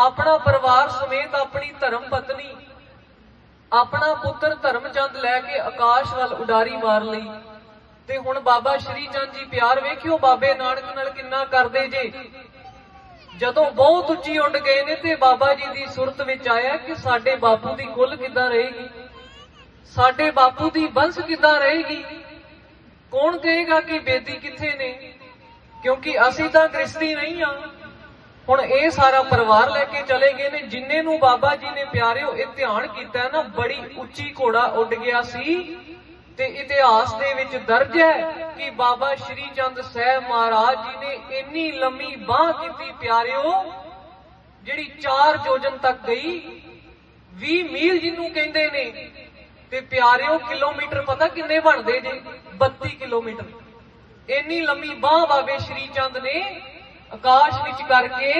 ਆਪਣਾ ਪਰਿਵਾਰ ਸਮੇਤ ਆਪਣੀ ਧਰਮ ਪਤਨੀ, ਆਪਣਾ ਪੁੱਤਰ ਧਰਮਚੰਦ ਲੈ ਕੇ ਆਕਾਸ਼ ਵੱਲ ਉਡਾਰੀ ਮਾਰ ਲਈ। ਤੇ ਹੁਣ ਬਾਬਾ ਸ਼੍ਰੀ ਚੰਦ ਜੀ ਪਿਆਰ ਵੇਖਿਓ ਬਾਬੇ ਨਾਨਕ ਨਾਲ ਕਿੰਨਾ ਕਰਦੇ ਜੇ। ਜਦੋਂ ਬਹੁਤ ਉੱਚੀ ਉੱਡ ਗਏ ਨੇ ਤੇ ਬਾਬਾ ਜੀ ਦੀ ਸੁਰਤ ਵਿੱਚ ਆਇਆ ਕਿ ਸਾਡੇ ਬਾਪੂ ਦੀ ਕੁੱਲ ਕਿੱਦਾਂ ਰਹੇਗੀ? ਸਾਡੇ ਬਾਪੂ ਦੀ ਬੰਸ ਕਿੱਦਾਂ ਰਹੇਗੀ? ਕੌਣ ਕਹੇਗਾ ਕਿ ਬੇਦੀ ਕਿੱਥੇ ਨੇ? ਕਿਉਂਕਿ ਅਸੀਂ ਤਾਂ ਗ੍ਰਸਤੀ ਨਹੀਂ ਆ। ਹੁਣ ਇਹ ਸਾਰਾ ਪਰਿਵਾਰ ਲੈ ਕੇ ਚਲੇ ਗਏ ਨੇ, ਜਿੰਨੇ ਨੂੰ ਬਾਬਾ ਜੀ ਨੇ ਪਿਆਰਿਓ, ਇਹ ਧਿਆਨ ਕੀਤਾ ਨਾ, ਬੜੀ ਉੱਚੀ ਘੋੜਾ ਉੱਡ ਗਿਆ ਸੀ ਤੇ ਇਤਿਹਾਸ ਦੇ ਵਿੱਚ ਦਰਜ ਹੈ ਕਿ ਬਾਬਾ ਸ਼੍ਰੀ ਚੰਦ ਸਾਹਿਬ ਮਹਾਰਾਜ ਜੀ ਨੇ ਇੰਨੀ ਲੰਮੀ ਬਾਹ ਕੀਤੀ ਪਿਆਰਿਓ, ਜਿਹੜੀ 4 ਯੋਜਨ ਤੱਕ ਗਈ 20 ਮੀਲ ਜਿਹਨੂੰ ਕਹਿੰਦੇ ਨੇ, ਤੇ ਪਿਆਰਿਓ, ਕਿਲੋਮੀਟਰ ਪਤਾ ਕਿੰਨੇ ਬਣਦੇ ਜੇ? 32 ਕਿਲੋਮੀਟਰ। ਇੰਨੀ ਲੰਮੀ ਬਾਹ ਬਾਬੇ ਸ਼੍ਰੀ ਚੰਦ ਨੇ ਆਕਾਸ਼ ਵਿੱਚ ਕਰਕੇ